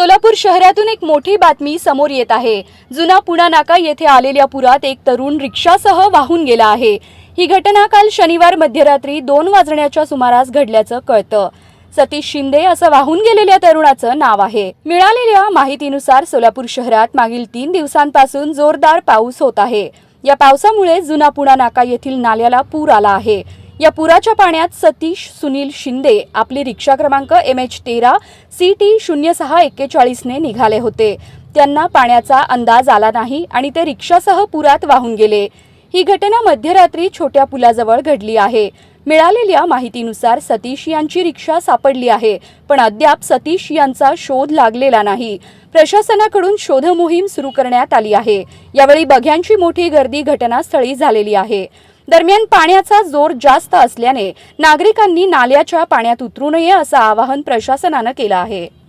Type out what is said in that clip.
सोलापूर शहरातून एक मोठी बातमी समोर येत आहे. जुना पुणा नाका येथे आलेल्या पुरात एक तरुण रिक्षासह वाहून गेला आहे. ही घटना काल शनिवार मध्यरात्री दोन वाजण्याच्या सुमारास घडल्याचं कळतं. सतीश शिंदे असं वाहून गेलेल्या तरुणाचं नाव आहे. मिळालेल्या माहितीनुसार सोलापूर शहरात मागील तीन दिवसांपासून जोरदार पाऊस होत आहे. या पावसामुळे जुना पुणा नाका येथील नाल्याला पूर आला आहे. या पुराच्या पाण्यात सतीश सुनील शिंदे आपली रिक्षा क्रमांक एम एच तेरा सी टी शून्य सहा एक्केचाळीसने निघाले होते. त्यांना पाण्याचा अंदाज आला नाही आणि ते रिक्षासह पुरात वाहून गेले. ही घटना मध्यरात्री छोट्या पुलाजवळ घडली आहे. मिळालेल्या माहितीनुसार सतीश यांची रिक्षा सापडली आहे पण अद्याप सतीश यांचा शोध लागलेला नाही. प्रशासनाकडून शोध मोहीम सुरू करण्यात आली आहे. यावेळी बघ्यांची मोठी गर्दी घटनास्थळी झालेली आहे. दरम्यान पाण्याचा जोर जास्त असल्याने नागरिकांनी नाल्याच्या पाण्यात उतरू नये असं आवाहन प्रशासनानं केलं आहे.